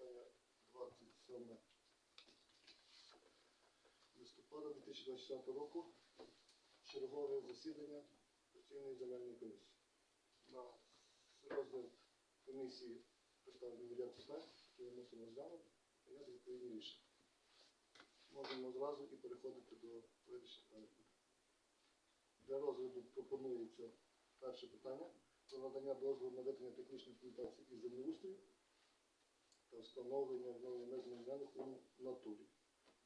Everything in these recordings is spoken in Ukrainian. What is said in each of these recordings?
Питання 27 листопада 2024 року. Чергове засідання постійної земельної комісії. На розгляд комісії представлені ряд питань, які ми мусимо розглянути, прийняти відповідні рішення. Можемо зразу і переходити до вирішення питань. Для розгляду пропонується перше питання про надання дозволу на ведення технічної документації і землеустрою та встановлення нових змінених у натурі.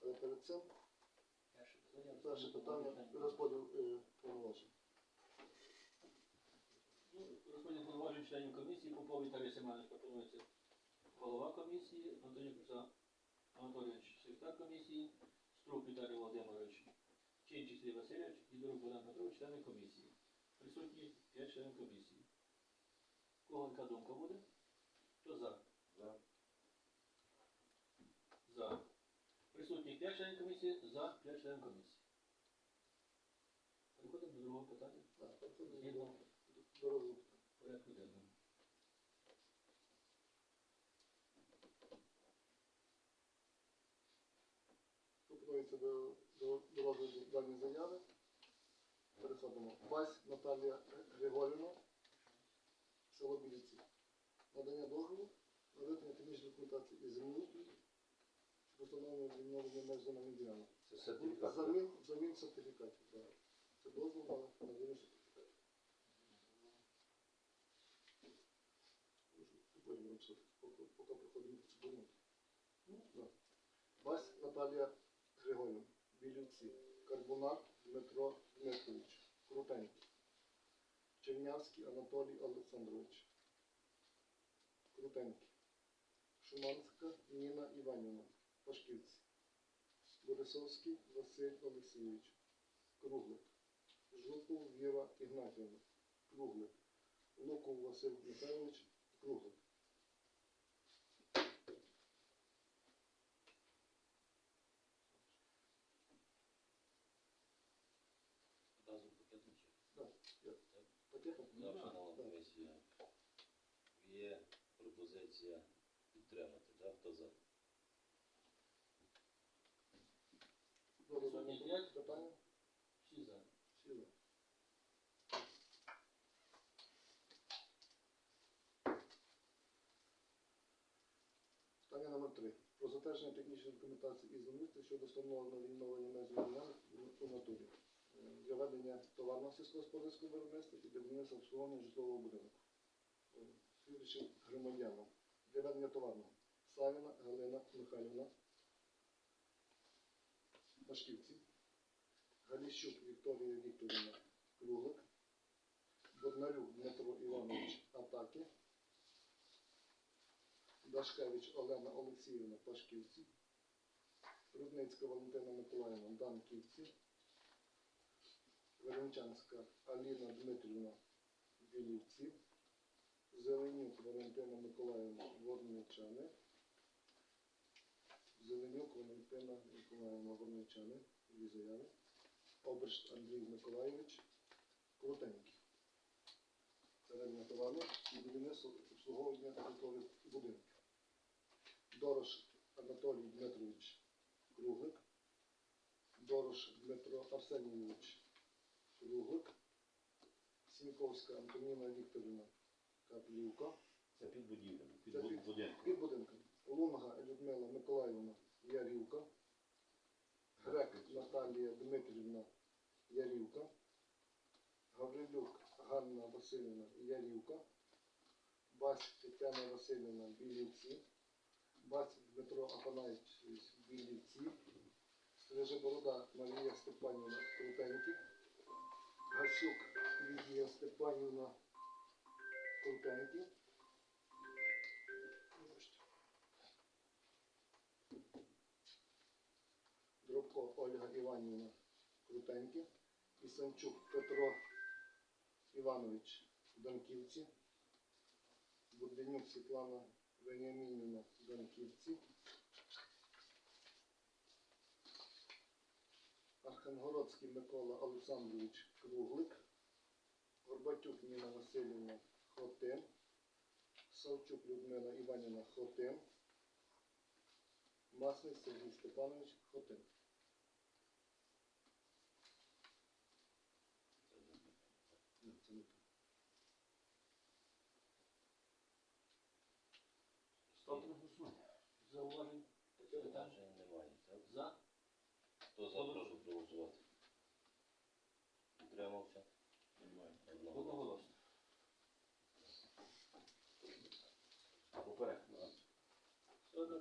Але перед цим Перше питання. розподіл е, повноважень. Ну, Розподіл повноважень членів комісії Поповій Тарасі Семенович пропонується голова комісії, Антонюк Анатолійович секретар комісії, Струк Віталій Володимирович, Чинчик Сергій Васильович і Дурук Богдан Петрович члени комісії. Присутні 5 членів комісії. Кого яка думка буде? Хто? За. За. Присутні 5 членів комісії, за 5 членів комісії. Переходимо до другого питання. Так, Згідно до, питань. порядку денного. Пропонується до, до, до розгляду дані заяви. Переходимо. Вась Наталія Григорівна, село Біліці. Надання дозволу на ведення технічної документації і землеустрою щодо встановлення відновлення меж земельних ділянок. Це сертифікат. Замін, замін сертифікатів. Так. Це дозвол на, заміну сертифікатів. Потім написати, поки, поки проходимо процедуру. Ну, да. Вась Наталія Григорівна, Білівці, Карбунак Дмитро Дмитрович, Крутенький, Чернявський Анатолій Олександрович, Крутенький, Шуманська Ніна Іванівна, Пашківці, Борисовський Василь Олексійович, Круглик, Жуков Віра Ігнатівна, Круглик, Луков Василь Михайлович, Круглик. Да, да. Є пропозиція підтримати, так? Хто за? Добре, Сьогодні запитання? п'ять? Питання? Всі за. Всі за. Питання номер 3. Про затвердження технічної документації і землі щодо встановлення відновлення меж у натурі е, для ведення товарного сільськогосподарського виробництва і для будівництва обслуговування житлового будинку. Е, Слідуючим громадянам. Для ведення товарного. Савіна Галина Михайлівна. Пашківці. Галіщук Вікторія Вікторівна Круглик, Боднарюк Дмитро Іванович Атаки, Дашкевич Олена Олексіївна Пашківці, Рудницька Валентина Миколаївна Данківці, Веренчанська Аліна Дмитрівна Білівці, Зеленюк Валентина Миколаївна Ворничани, Зеленюк Валентина Миколаївна Ворничани, дві заяви. Андрій Миколайович, Крутенький. Це ведення товару і будівництво обслуговування житлових будинків. Дорош Анатолій Дмитрович Круглик, Дорош Дмитро Арсенійович Круглик, Сіньковська Антоніна Вікторівна Каплівка, Це під будівлями, під Це під- будинком. під будинком. Лунга Людмила Миколаївна Ярівка, Грек Наталія Дмитрівна Ярівка, Гаврилюк Ганна Васильівна Ярівка, Бась Тетяна Васильівна Білівці, Бась Дмитро Афанасьович Білівці, Стрижеборода Марія Степанівна Крутенький, Гасюк Лідія Степанівна Крутенький. Вибачте. Дробко Ольга Іванівна Крутенькі, Ісанчук Петро Іванович Данківці, Бурденюк Світлана Веніамінівна Данківці, Архангородський Микола Олександрович Круглик, Горбатюк Ніна Васильівна Хотин, Савчук Людмила Іванівна Хотин, Масний Сергій Степанович Хотин. То. Ставте на голосування. Зауважень? Питань? Немає, так? За? Хто за, прошу проголосувати. Утримався? Немає. Одного. Одноголосно. Поперек. Добре.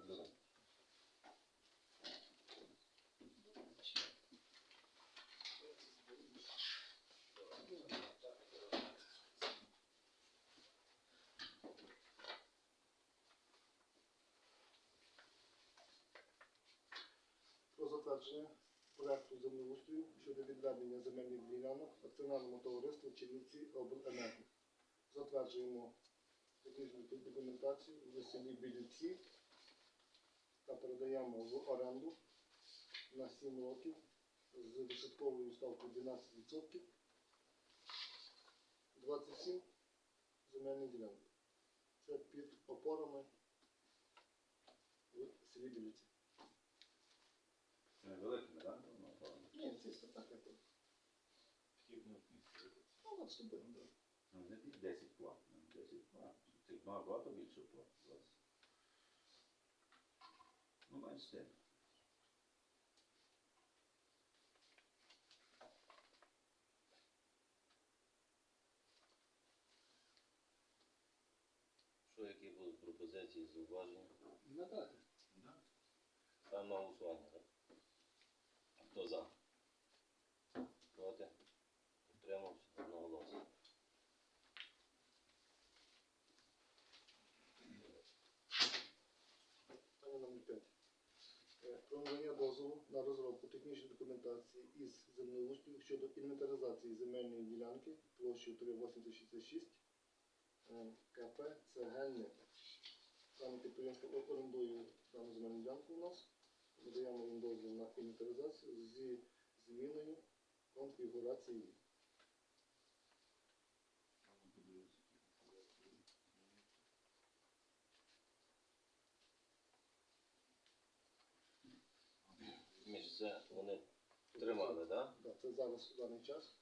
Про затвердження проекту землеустрою щодо відведення земельних ділянок акціонерному товариству Чернівці обленерго. Затверджуємо технічну документацію в селі Білівці та передаємо в оренду на 7 років з відсотковою ставкою 12%. 27 земельних ділянок. Це під опорами в селі Білівці. Великими, так? Ну, певно. Ні, це все так, як то. Ну, собі. Ну, не 10 плат. ну, 10 плат. Це набагато більше плат. 20. Ну, менш те. Що, які будуть пропозиції, зауваження? Надати. Ставимо на голосування, так? Хто за? Проти? Утримався? Одноголосно. Питання номер 5. Про надання дозволу на розробку технічної документації із землеустрою щодо інвентаризації земельної ділянки площею 3866 е, КП Цегельне. Саме підприємство орендує дану земельну ділянку у нас. Надаємо їм дозвіл на інвентаризацію зі зміною конфігурації. Це вони тримали, так? Так, це зараз в даний час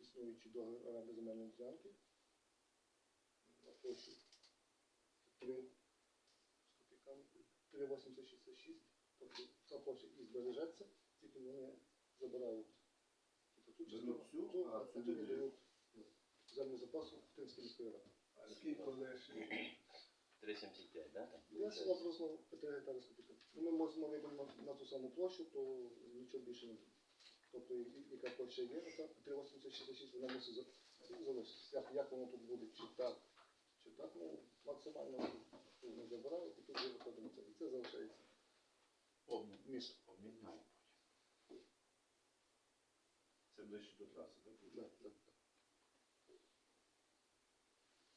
існуючий договір оренди земельної ділянки на площу 3 з 3,866. Тобто ця площа і збережеться, тільки вони забирають цю, а а тоді дають землю запасу в Тинській міської ради. А скільки лише? 3,75, так? Я сюди просто 5 гектарів з копійками. Ну, Ми можемо вийдемо на, на ту саму площу, то нічого більше не буде. Тобто, яка площа є, оця 3,866, вона мусить за- залишитися. Як, як воно тут буде, чи так, чи так, ну, максимально не забирають, і тут вже виходимо це. І це залишається Обмін. місто. Потім. Це ближче до траси, так? Да, да.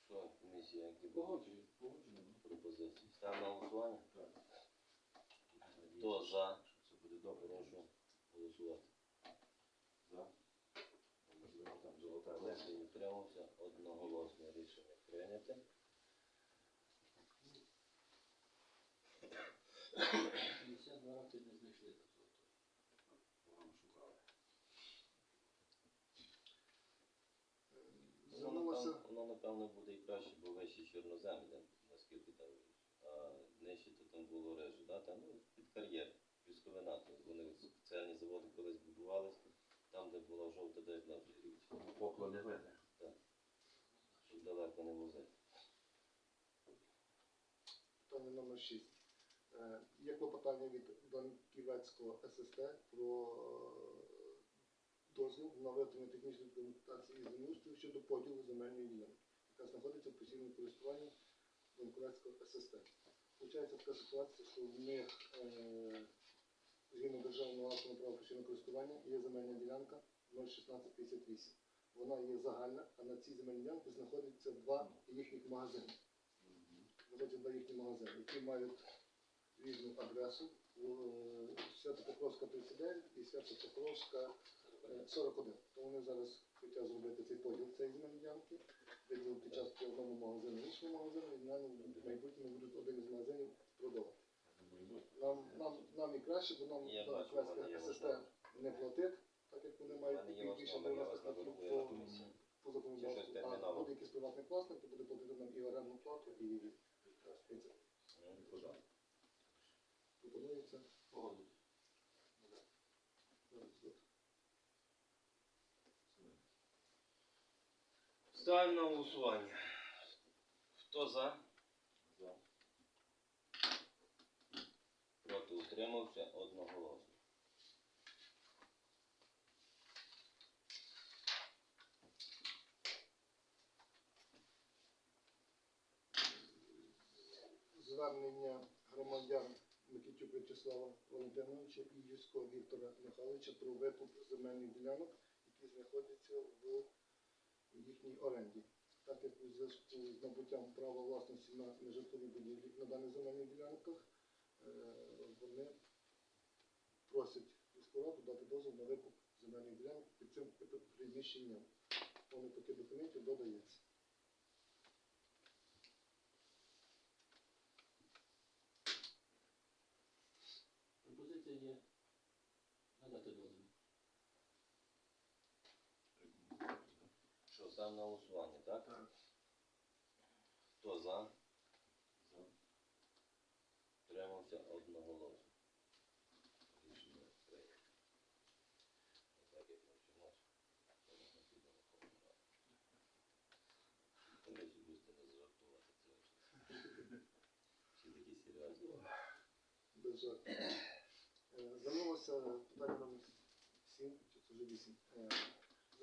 Що, комісія, які будуть Погоджую. Погоджую. пропозиції? Ставимо на голосування? Хто за? Що Це буде добре. Прошу голосувати. За. Можливо, там золота Проти земля. утримався. Одноголосне рішення прийняте. 52 роки не знайшли так золото. Погано шукали. Воно, напевно, буде і краще, бо вище чорнозем, наскільки там, а нижче то там було реже, да? там, ну, кар'єр, пісковина, то вони спеціальні заводи колись будувались, там, де була жовта вже річ, Покло не видно. щоб далеко не возити. питання номер 6. Є клопотання від Донківецького ССТ про е, дозвіл на виготовлення технічної документації із землеустрою щодо поділу земельної ділянки, яка знаходиться в постійному користуванні Донківецького ССТ. Получається така ситуація, що в них е, згідно державного акту права постійного користування є земельна ділянка 01658. Вона є загальна, а на цій земельній ділянці знаходяться два їхніх магазини знаходяться два їхні магазини, які мають різну адресу. Е, Свято-Покровська 39 і Свято-Покровська е, 41. То вони зараз хочуть зробити цей поділ цієї земельної ділянки, виділити частку одному магазину, іншому магазину, і на в майбутньому будуть один із магазинів продавати. Нам, нам, нам і краще, бо нам Я бачу, в мене є ССТ не платить, так як вони мають мене є більше основа, я 90 вас платів навербую по, комісію. по щось. А терміново? буде якийсь приватний власник, то буде платити нам і орендну плату, і і це. Ну, пропонується. Погодити. Ставимо на голосування. Хто за? За. Проти утримався одноголосно. звернення громадян Микитюк Вячеслава Валентиновича і Юського Віктора Михайловича про викуп земельних ділянок, які знаходяться в їхній оренді. Так як у зв'язку з набуттям права власності на нежитлові будівлі на даних земельних ділянках, е, вони просять міську раду дати дозвіл на викуп земельних ділянок під цим приміщенням. Вони таких документів додається. Пропозиція є надати дозвіл. Що, ставимо на голосування, так? Так. Хто за? За. Утримався одноголосно. Рішення прийнято. Так як ми можна на будете не зажартувати це вже. Всі такі серйозні. без жартів. Е, Звернулося питання номер 7, чи це вже 8.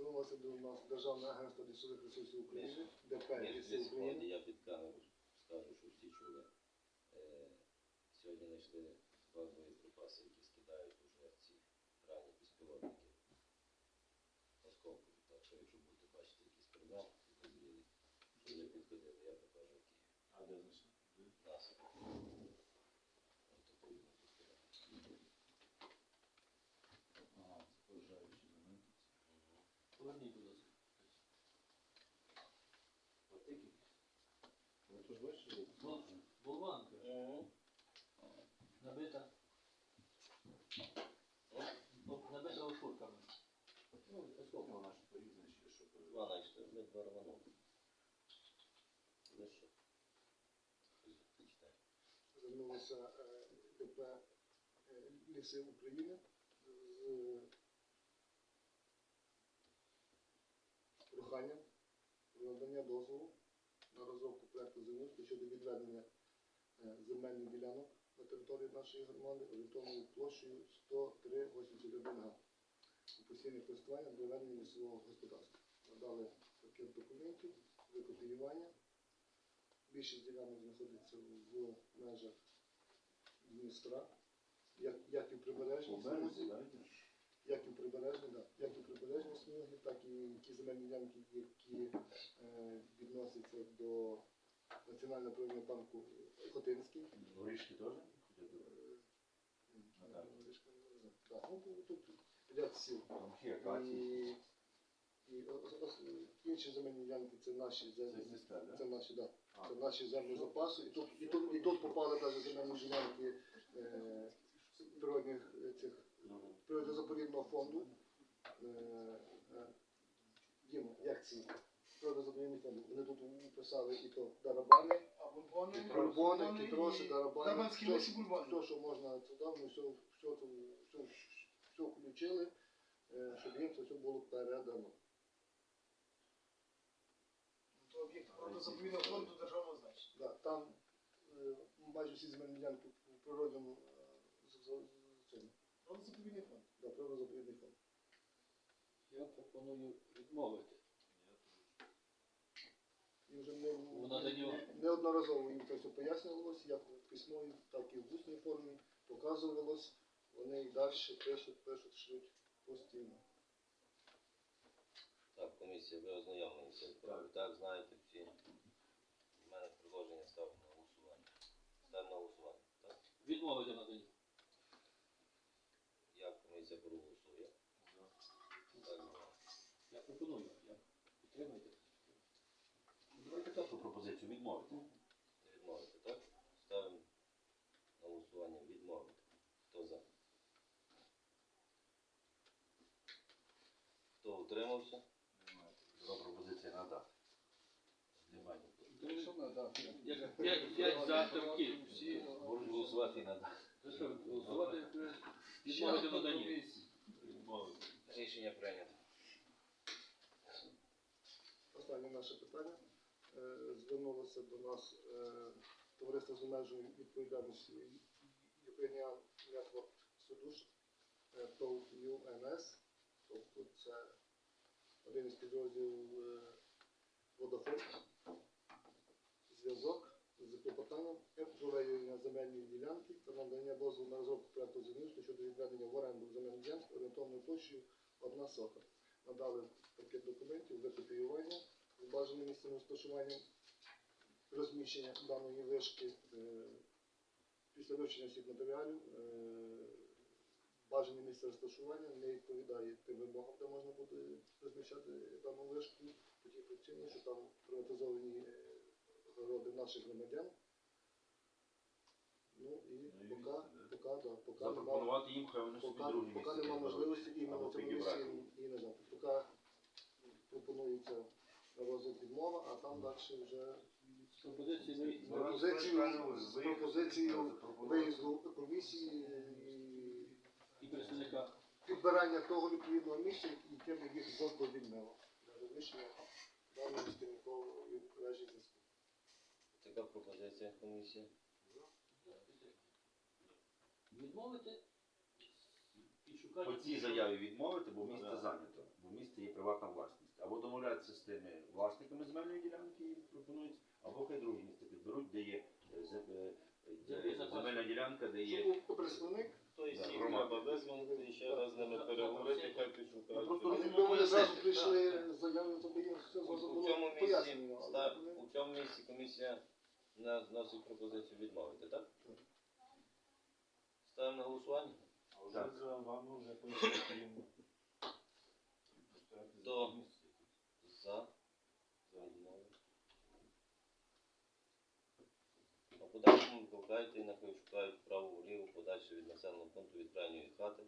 Звернулося до нас Державне агентство лісових ресурсів України, ДП Ліси України. я під камеру скажу, що всі чули. Е, Сьогодні знайшли два боєприпаси, які скидають уже ці ранні безпілотники осколкові. Так що якщо будете бачити якісь проблеми, підозрілі, що не підходили, я покажу, які А де знайшли? Поверніть, будь ласка. Отакі. Ну, то ж бачиш, Ну, Болванка набита. Ну, Набита ошурками. Ну, осколками. вона ж порізна ще, що Два знайшли, ми два рванули. Ви що? Почитай. Е, ДП е, Ліси України з проханням про надання дозволу на розробку проекту землі щодо відведення е, земельних ділянок на території нашої громади орієнтовною площею 103,81 га у постійне користування для ведення лісового господарства. Надали пакет документів, викопіювання. Більшість ділянок знаходиться в межах Дністра, як, як і в прибережній По березі, смузі, так? Як і в прибережній, да, як і в прибережній смузі, так і ті земельні ділянки, які е, відносяться до Національного природного парку Хотинський. Горішки теж? Е, так. Так, ну, тут- ряд сіл. Ще акації. І, і о- о- ос- інші земельні ділянки це наші Це землі. Дністер, Це наші, да. А. Це наші землі запасу. І тут, і тут, і тут попали навіть земельні ділянки е, природних е, цих природозаповідного фонду. Е, е, Діма, як ці природозаповідний фонд? Вони тут писали і то дарабани, бульбони, кітроси, дарабани. Все- що можна туди, ми все, все, все, все включили, е, щоб їм це все було передано. Об'єкт природозаповідного фонду державного значення. Там майже всі земельні ділянки в природному е, з- з- з- цьому. Природозаповідний природозаповідний. Я пропоную відмовити. І вже не, У наданні- не- неодноразово їм це все пояснювалося, як в письмовій, так і в усній формі показувалось. Вони і далі пишуть, пишуть, шлють постійно. Так, комісія, ви ознайомилися справою. Так, знаєте всі. У мене предложення ставлю на голосування. Ставлю на голосування. Так? Відмовити наданні. пропозицію відмовити. Відмовити, так? Ставимо на голосування відмовити. Хто за? Хто утримався? За пропозиція надати. Немає. Як п'ять- Можуть голосувати і надати. голосувати, е, відмовити Рішення прийнято. Останнє наше питання. Е, Звернулося до нас е, товариство з обмеженою відповідальністю Ukrainian Network Solution, е, ТОВ UNS, тобто це один із підрозділів е, Vodafone. Зв'язок з клопотанням виявлення земельної ділянки та надання дозволу на розробку проекту землі щодо відведення в оренду земельної ділянки орієнтовною площею одна сота. Надали пакет документів, викопіювання з бажаним місцем розташування розміщення даної вишки е, після вивчення всіх матеріалів. е, Бажане місце розташування не відповідає тим вимогам, де можна буде розміщати дану вишку, по тій причині, що там приватизовані е, городи наших громадян. Ну і Ну, поки, поки, да, поки Запропонувати їм, хай вони собі Поки, друге поки місце нема можливості іменно Або в цьому місці і знати. Поки пропонується розгляд відмова, а там далі вже З пропозицією з пропозицією, виїзду комісії і представника. підбирання того відповідного місця, їх для розміщення даної стільникової вежі зв'язку. Така пропозиція комісії. Відмовити і По шукати. цій заяві відмовити, бо місце зайнято, бо місце є приватна власність. Або домовлятися з тими власниками земельної ділянки, які пропонують, або хай друге місце підберуть, де є е, е, е, земельна ділянка, де є. Представник, Да, їх треба визвонити і ще раз з ними переговорити, хай просто якби вони зразу прийшли з то б їм все У було цьому місці пояснено. але у цьому місці комісія на- вносить пропозицію відмовити, так? Ставимо на голосування. А вже Так. за вже пояснити їм за? За відмову. А подальшому викликайте і шукають право вліво подальше від населеного пункту від крайньої хати.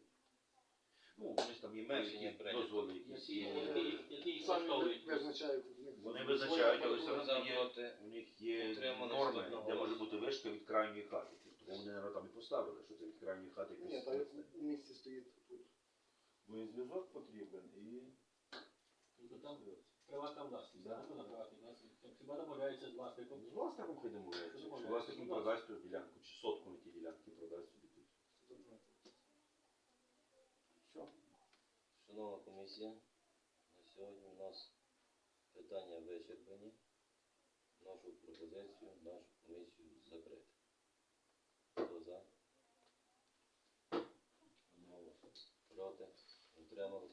Ну, вони ж там є межі, Рішення дозволи якісь які, влаштовують. визначають. Вони визначають, але все одно є, проти. у них є норми, одного де може бути вишка від крайньої хати. Тому вони, наверное, там і поставили, що це від крайньої хати. Ні, якось та в місті стоїть тут. Бо і зв'язок потрібен, і Тобто там приватна власність. Да. вона приватна власність. Там Хіба домовляється з власником? З власником хай домовляється. Що Якщо домовляється? власник Ну, продасть ту ділянку, чи сотку на ті ділянки продасть собі тут. Все. Шановна комісія, на сьогодні у нас питання вичерпані. Нашу пропозицію, нашу комісію закрити. Хто за? одноголосно. Проти? Одноголосно.